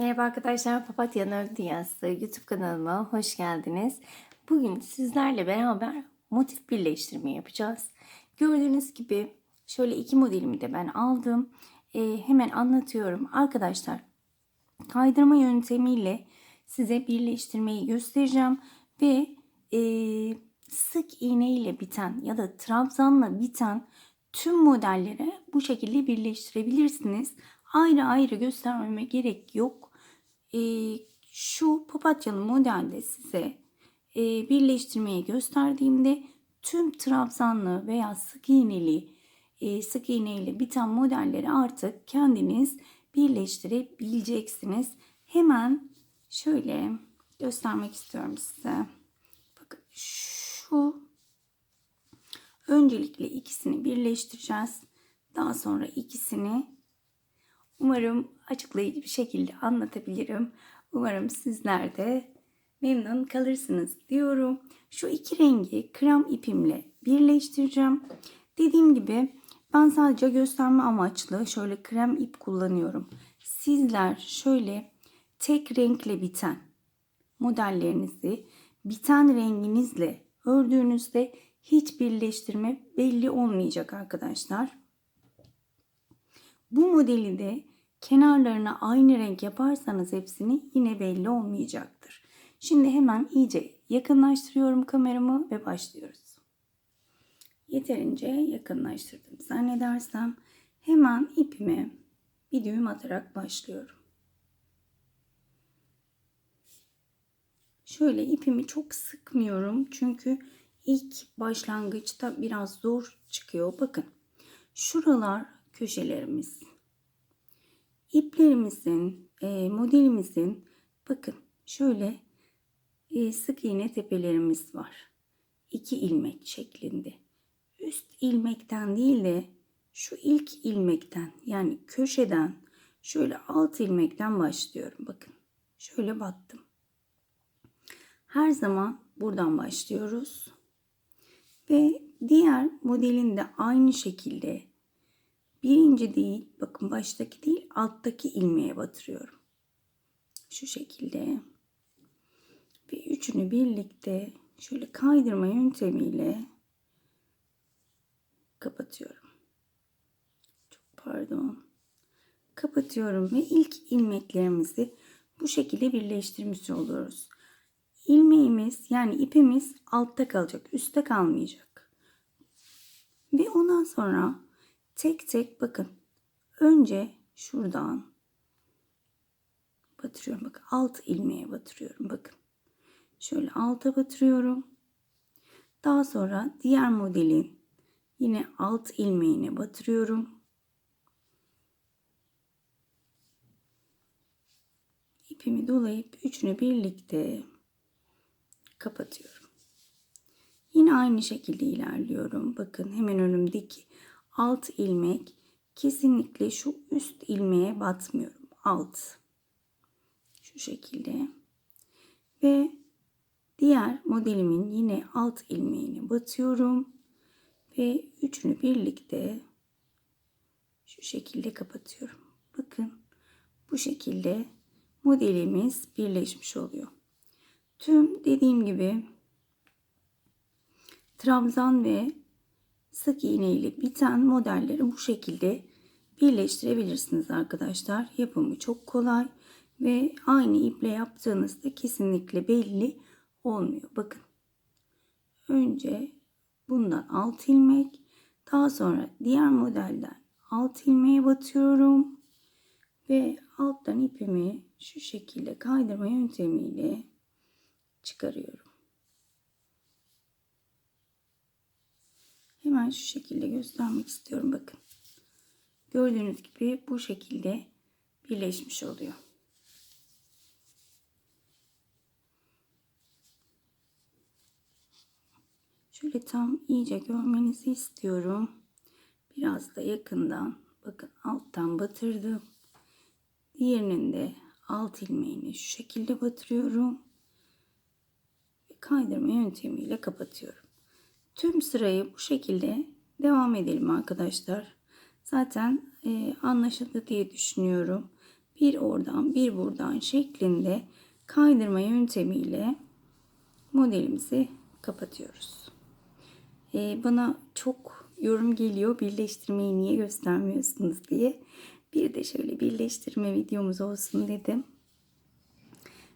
Merhaba arkadaşlar, Papatya'nın Dünyası YouTube kanalıma hoş geldiniz. Bugün sizlerle beraber motif birleştirme yapacağız. Gördüğünüz gibi şöyle iki modelimi de ben aldım. Ee, hemen anlatıyorum. Arkadaşlar kaydırma yöntemiyle size birleştirmeyi göstereceğim. Ve e, sık iğne ile biten ya da trabzanla biten tüm modellere bu şekilde birleştirebilirsiniz. Ayrı ayrı göstermeme gerek yok. E, şu papatyalı modelde size e, birleştirmeyi gösterdiğimde tüm trabzanlı veya sık iğneli e, sık iğne ile biten modelleri artık kendiniz birleştirebileceksiniz. Hemen şöyle göstermek istiyorum size. Bakın şu öncelikle ikisini birleştireceğiz. Daha sonra ikisini umarım açıklayıcı bir şekilde anlatabilirim. Umarım sizler de memnun kalırsınız diyorum. Şu iki rengi krem ipimle birleştireceğim. Dediğim gibi ben sadece gösterme amaçlı şöyle krem ip kullanıyorum. Sizler şöyle tek renkle biten modellerinizi biten renginizle ördüğünüzde hiç birleştirme belli olmayacak arkadaşlar. Bu modeli de kenarlarına aynı renk yaparsanız hepsini yine belli olmayacaktır. Şimdi hemen iyice yakınlaştırıyorum kameramı ve başlıyoruz. Yeterince yakınlaştırdım zannedersem hemen ipime bir düğüm atarak başlıyorum. Şöyle ipimi çok sıkmıyorum çünkü ilk başlangıçta biraz zor çıkıyor. Bakın şuralar köşelerimiz. İplerimizin, e, modelimizin bakın şöyle e, sık iğne tepelerimiz var. İki ilmek şeklinde. Üst ilmekten değil de şu ilk ilmekten yani köşeden şöyle alt ilmekten başlıyorum. Bakın şöyle battım. Her zaman buradan başlıyoruz. Ve diğer modelin de aynı şekilde birinci değil bakın baştaki değil alttaki ilmeğe batırıyorum. Şu şekilde. Ve üçünü birlikte şöyle kaydırma yöntemiyle kapatıyorum. Çok pardon. Kapatıyorum ve ilk ilmeklerimizi bu şekilde birleştirmiş oluyoruz. İlmeğimiz yani ipimiz altta kalacak, üstte kalmayacak. Ve ondan sonra tek tek bakın. Önce şuradan batırıyorum. Bakın alt ilmeğe batırıyorum. Bakın. Şöyle alta batırıyorum. Daha sonra diğer modelin yine alt ilmeğine batırıyorum. İpimi dolayıp üçünü birlikte kapatıyorum. Yine aynı şekilde ilerliyorum. Bakın hemen önümdeki alt ilmek kesinlikle şu üst ilmeğe batmıyorum. Alt. Şu şekilde. Ve diğer modelimin yine alt ilmeğine batıyorum. Ve üçünü birlikte şu şekilde kapatıyorum. Bakın bu şekilde modelimiz birleşmiş oluyor. Tüm dediğim gibi trabzan ve sık iğne ile biten modelleri bu şekilde birleştirebilirsiniz arkadaşlar. Yapımı çok kolay ve aynı iple yaptığınızda kesinlikle belli olmuyor. Bakın. Önce bundan alt ilmek, daha sonra diğer modelden alt ilmeğe batıyorum ve alttan ipimi şu şekilde kaydırma yöntemiyle çıkarıyorum. Hemen şu şekilde göstermek istiyorum. Bakın. Gördüğünüz gibi bu şekilde birleşmiş oluyor. Şöyle tam iyice görmenizi istiyorum. Biraz da yakından bakın alttan batırdım. Diğerinin de alt ilmeğini şu şekilde batırıyorum. Ve kaydırma yöntemiyle kapatıyorum. Tüm sırayı bu şekilde devam edelim arkadaşlar. Zaten e, anlaşıldı diye düşünüyorum. bir oradan bir buradan şeklinde kaydırma yöntemiyle modelimizi kapatıyoruz. Ee, bana çok yorum geliyor birleştirmeyi niye göstermiyorsunuz diye. Bir de şöyle birleştirme videomuz olsun dedim.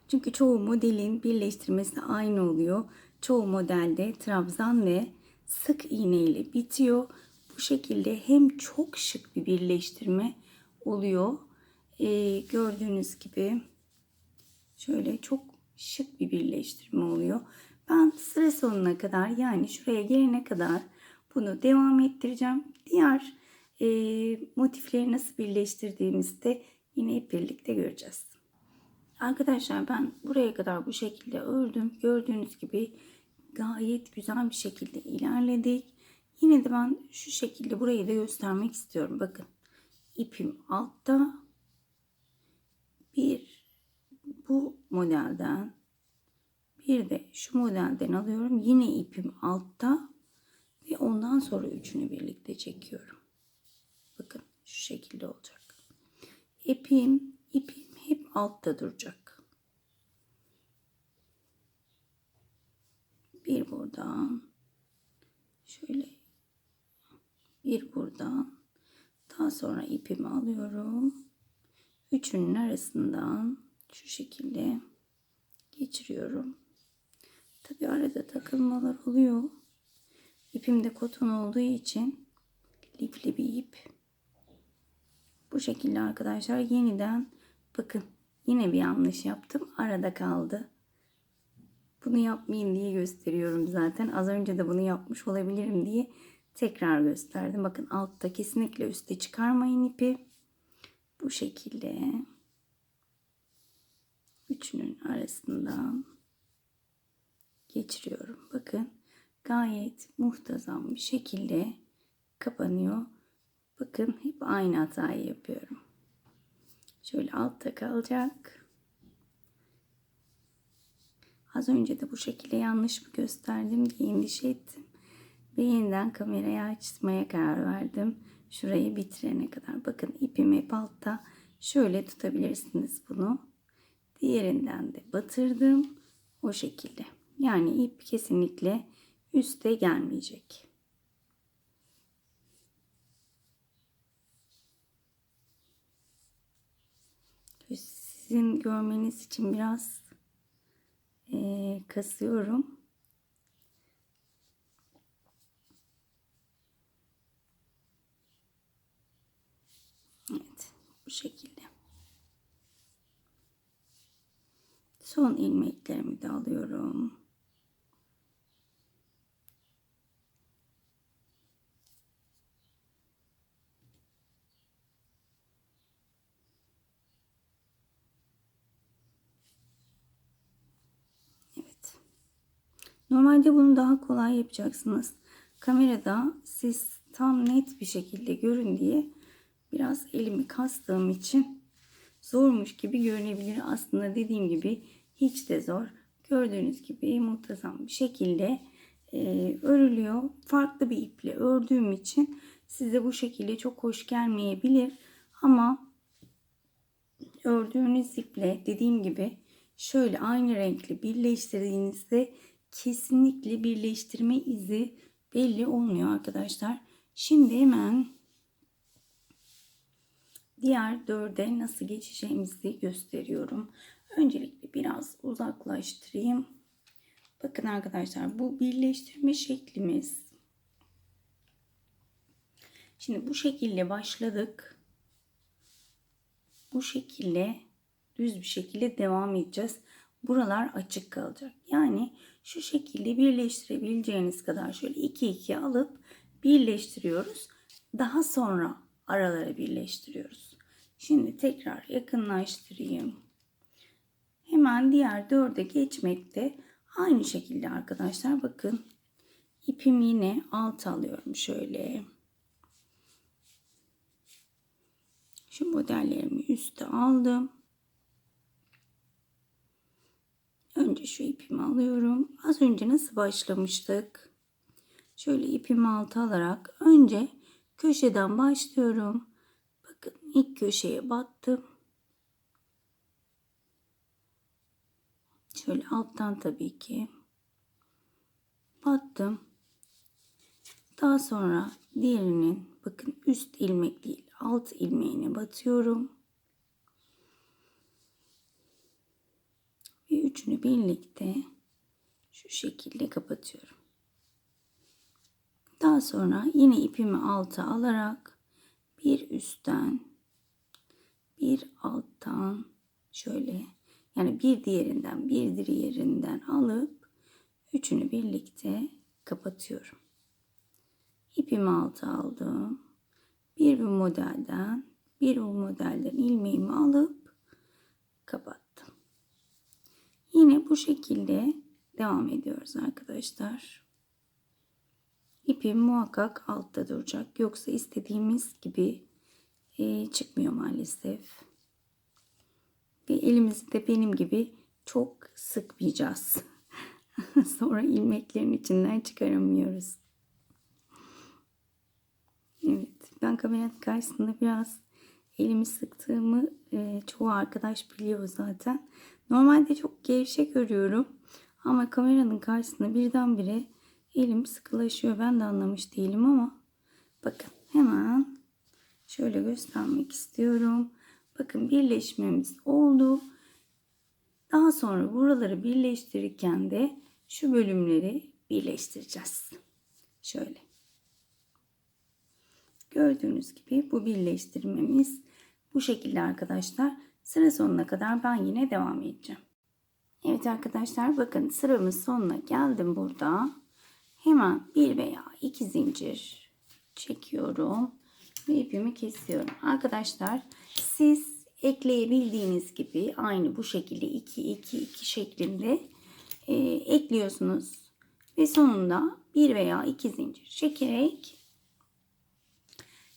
Çünkü çoğu modelin birleştirmesi aynı oluyor. Çoğu modelde trabzan ve sık iğne ile bitiyor. Bu şekilde hem çok şık bir birleştirme oluyor. Ee, gördüğünüz gibi şöyle çok şık bir birleştirme oluyor. Ben sıra sonuna kadar yani şuraya gelene kadar bunu devam ettireceğim. Diğer e, motifleri nasıl birleştirdiğimizde yine hep birlikte göreceğiz. Arkadaşlar ben buraya kadar bu şekilde ördüm. Gördüğünüz gibi gayet güzel bir şekilde ilerledik. Yine de ben şu şekilde burayı da göstermek istiyorum. Bakın ipim altta. Bir bu modelden bir de şu modelden alıyorum. Yine ipim altta ve ondan sonra üçünü birlikte çekiyorum. Bakın şu şekilde olacak. İpim, ipim hep altta duracak. Bir buradan şöyle bir buradan daha sonra ipimi alıyorum. Üçünün arasından şu şekilde geçiriyorum. Tabi arada takılmalar oluyor. İpim de koton olduğu için lifli bir ip. Bu şekilde arkadaşlar yeniden bakın yine bir yanlış yaptım. Arada kaldı. Bunu yapmayın diye gösteriyorum zaten. Az önce de bunu yapmış olabilirim diye tekrar gösterdim. Bakın altta kesinlikle üste çıkarmayın ipi. Bu şekilde üçünün arasından geçiriyorum. Bakın gayet muhtazam bir şekilde kapanıyor. Bakın hep aynı hatayı yapıyorum. Şöyle altta kalacak. Az önce de bu şekilde yanlış mı gösterdim diye endişe ettim. Ve yeniden kamerayı açmaya karar verdim. Şurayı bitirene kadar. Bakın ipim hep altta. Şöyle tutabilirsiniz bunu. Diğerinden de batırdım. O şekilde. Yani ip kesinlikle üste gelmeyecek. Sizin görmeniz için biraz e, kasıyorum. Evet, bu şekilde. Son ilmeklerimi de alıyorum. Evet. Normalde bunu daha kolay yapacaksınız. Kamerada siz tam net bir şekilde görün diye biraz elimi kastığım için zormuş gibi görünebilir. Aslında dediğim gibi hiç de zor. Gördüğünüz gibi muntazam bir şekilde e, örülüyor. Farklı bir iple ördüğüm için size bu şekilde çok hoş gelmeyebilir. Ama ördüğünüz iple dediğim gibi şöyle aynı renkli birleştirdiğinizde kesinlikle birleştirme izi belli olmuyor arkadaşlar. Şimdi hemen diğer dörde nasıl geçeceğimizi gösteriyorum. Öncelikle biraz uzaklaştırayım. Bakın arkadaşlar bu birleştirme şeklimiz. Şimdi bu şekilde başladık. Bu şekilde düz bir şekilde devam edeceğiz. Buralar açık kalacak. Yani şu şekilde birleştirebileceğiniz kadar şöyle iki iki alıp birleştiriyoruz. Daha sonra aralara birleştiriyoruz. Şimdi tekrar yakınlaştırayım. Hemen diğer dörde geçmekte aynı şekilde arkadaşlar bakın ipim yine alt alıyorum şöyle. Şu modellerimi üste aldım. Önce şu ipimi alıyorum. Az önce nasıl başlamıştık? Şöyle ipimi altı alarak önce köşeden başlıyorum. Bakın ilk köşeye battım. Şöyle alttan tabii ki battım. Daha sonra diğerinin bakın üst ilmek değil alt ilmeğine batıyorum. Ve üçünü birlikte şu şekilde kapatıyorum. Daha sonra yine ipimi alta alarak bir üstten bir alttan şöyle yani bir diğerinden bir diğerinden alıp üçünü birlikte kapatıyorum. İpimi alta aldım. Bir bu modelden bir bu modelden ilmeğimi alıp kapattım. Yine bu şekilde devam ediyoruz arkadaşlar. İpim muhakkak altta duracak. Yoksa istediğimiz gibi e, çıkmıyor maalesef. Ve elimizi de benim gibi çok sıkmayacağız. Sonra ilmeklerin içinden çıkaramıyoruz. Evet, ben kameranın karşısında biraz elimi sıktığımı e, çoğu arkadaş biliyor zaten. Normalde çok gevşek örüyorum. Ama kameranın karşısında birdenbire elim sıkılaşıyor. Ben de anlamış değilim ama bakın hemen şöyle göstermek istiyorum. Bakın birleşmemiz oldu. Daha sonra buraları birleştirirken de şu bölümleri birleştireceğiz. Şöyle. Gördüğünüz gibi bu birleştirmemiz bu şekilde arkadaşlar. Sıra sonuna kadar ben yine devam edeceğim. Evet arkadaşlar bakın sıramın sonuna geldim burada. Hemen bir veya iki zincir çekiyorum ve ipimi kesiyorum. Arkadaşlar siz ekleyebildiğiniz gibi aynı bu şekilde 2 2 2 şeklinde e, ekliyorsunuz ve sonunda bir veya iki zincir çekerek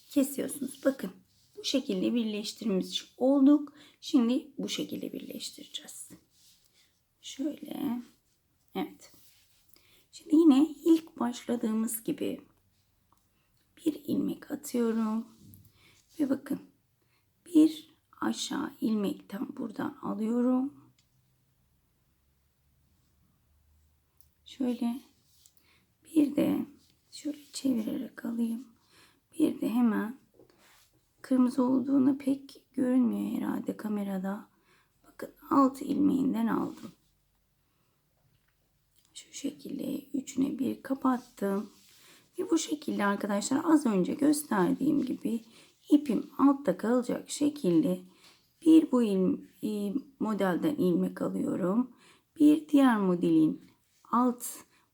kesiyorsunuz. Bakın bu şekilde birleştirmiş olduk. Şimdi bu şekilde birleştireceğiz. Şöyle. Evet. Şimdi yine ilk başladığımız gibi bir ilmek atıyorum. Ve bakın bir aşağı ilmekten buradan alıyorum. Şöyle bir de şöyle çevirerek alayım. Bir de hemen kırmızı olduğunu pek görünmüyor herhalde kamerada. Bakın alt ilmeğinden aldım. Şu şekilde üçüne bir kapattım. Ve bu şekilde arkadaşlar az önce gösterdiğim gibi ipim altta kalacak şekilde bir bu e, modelden ilmek alıyorum. Bir diğer modelin alt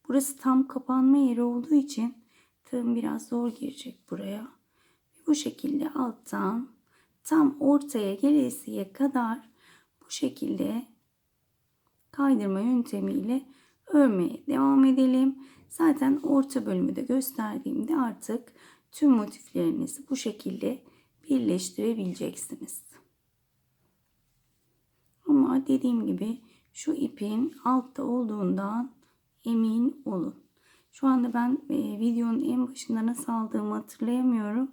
burası tam kapanma yeri olduğu için tığım biraz zor girecek buraya. Bu şekilde alttan tam ortaya gelesiye kadar bu şekilde kaydırma yöntemiyle örmeye devam edelim. Zaten orta bölümü de gösterdiğimde artık tüm motiflerinizi bu şekilde birleştirebileceksiniz. Ama dediğim gibi şu ipin altta olduğundan emin olun. Şu anda ben e, videonun en başında nasıl aldığımı hatırlayamıyorum.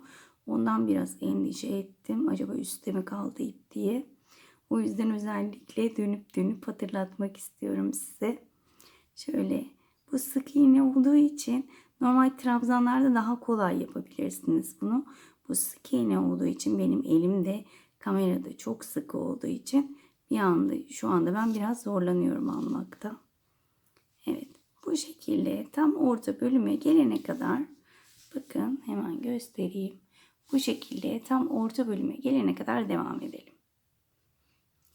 Ondan biraz endişe ettim. Acaba üstte mi kaldı ip diye. O yüzden özellikle dönüp dönüp hatırlatmak istiyorum size. Şöyle bu sık iğne olduğu için normal trabzanlarda daha kolay yapabilirsiniz bunu. Bu sık iğne olduğu için benim elimde kamerada çok sıkı olduğu için bir anda şu anda ben biraz zorlanıyorum almakta. Evet bu şekilde tam orta bölüme gelene kadar bakın hemen göstereyim. Bu şekilde tam orta bölüme gelene kadar devam edelim.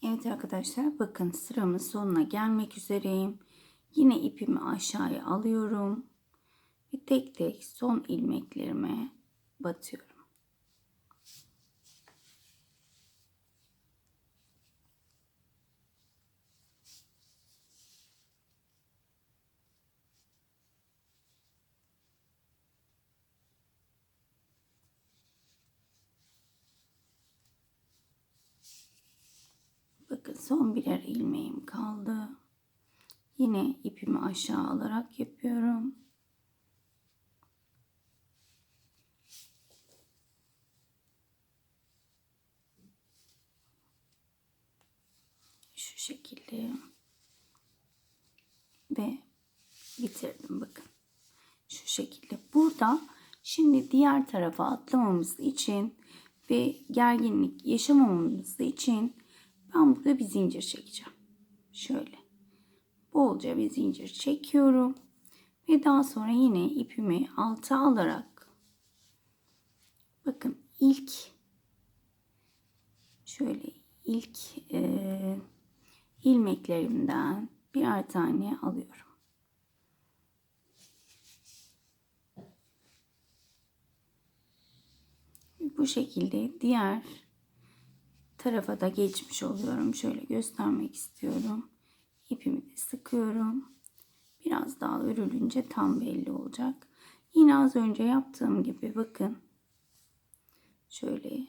Evet arkadaşlar bakın sıramın sonuna gelmek üzereyim. Yine ipimi aşağıya alıyorum. Ve tek tek son ilmeklerime batıyorum. Bakın son birer ilmeğim kaldı. Yine ipimi aşağı alarak yapıyorum. Şu şekilde. ve bitirdim bakın. Şu şekilde. Burada şimdi diğer tarafa atlamamız için ve gerginlik yaşamamamız için ben burada bir zincir çekeceğim. Şöyle. Bolca bir zincir çekiyorum. Ve daha sonra yine ipimi alta alarak bakın ilk şöyle ilk e, ilmeklerimden birer tane alıyorum. Bu şekilde diğer tarafa da geçmiş oluyorum. Şöyle göstermek istiyorum. İpimi de sıkıyorum. Biraz daha örülünce tam belli olacak. Yine az önce yaptığım gibi bakın. Şöyle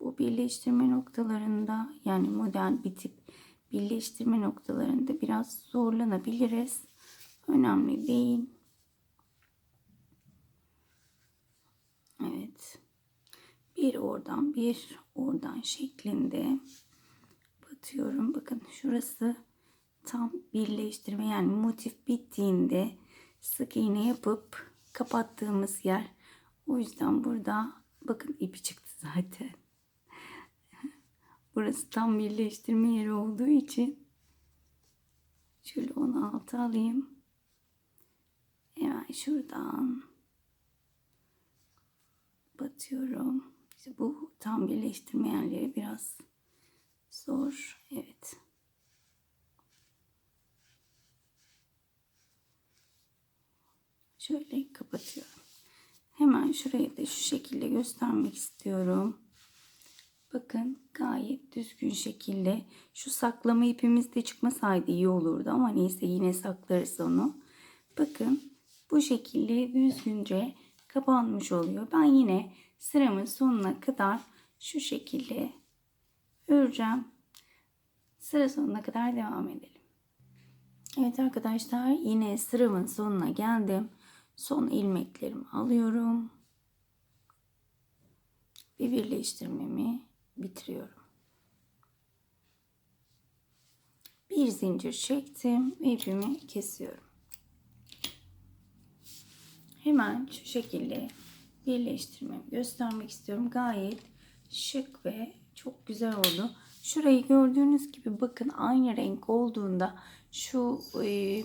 bu birleştirme noktalarında yani model bitip birleştirme noktalarında biraz zorlanabiliriz. Önemli değil. Evet. Bir oradan bir oradan şeklinde batıyorum. Bakın şurası tam birleştirme yani motif bittiğinde sık iğne yapıp kapattığımız yer. O yüzden burada bakın ipi çıktı zaten. Burası tam birleştirme yeri olduğu için şöyle onu alta alayım. Hemen şuradan batıyorum. İşte bu tam birleştirme yerleri biraz zor. Evet. Şöyle kapatıyorum. Hemen şurayı da şu şekilde göstermek istiyorum. Bakın gayet düzgün şekilde şu saklama ipimiz de çıkmasaydı iyi olurdu ama neyse yine saklarız onu. Bakın bu şekilde düzgünce kapanmış oluyor. Ben yine sıramın sonuna kadar şu şekilde öreceğim. Sıra sonuna kadar devam edelim. Evet arkadaşlar yine sıramın sonuna geldim. Son ilmeklerimi alıyorum. Ve birleştirmemi bitiriyorum. Bir zincir çektim ve ipimi kesiyorum. Hemen şu şekilde birleştirmemi göstermek istiyorum. Gayet şık ve çok güzel oldu. Şurayı gördüğünüz gibi bakın aynı renk olduğunda şu e,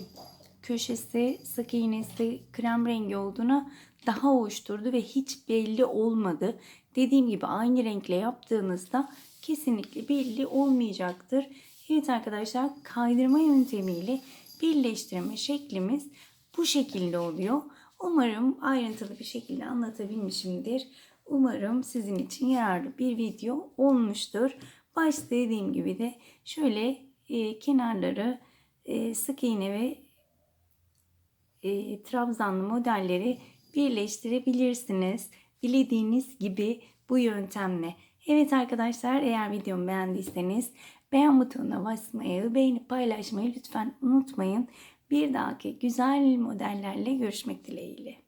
köşesi sık iğnesi krem rengi olduğuna daha hoş durdu ve hiç belli olmadı. Dediğim gibi aynı renkle yaptığınızda kesinlikle belli olmayacaktır. Evet arkadaşlar kaydırma yöntemiyle birleştirme şeklimiz bu şekilde oluyor. Umarım ayrıntılı bir şekilde anlatabilmişimdir. Umarım sizin için yararlı bir video olmuştur. Başta dediğim gibi de şöyle e, kenarları e, sık iğne ve e, trabzanlı modelleri birleştirebilirsiniz. Dilediğiniz gibi bu yöntemle. Evet arkadaşlar eğer videomu beğendiyseniz beğen butonuna basmayı, beğenip paylaşmayı lütfen unutmayın. Bir dahaki güzel modellerle görüşmek dileğiyle.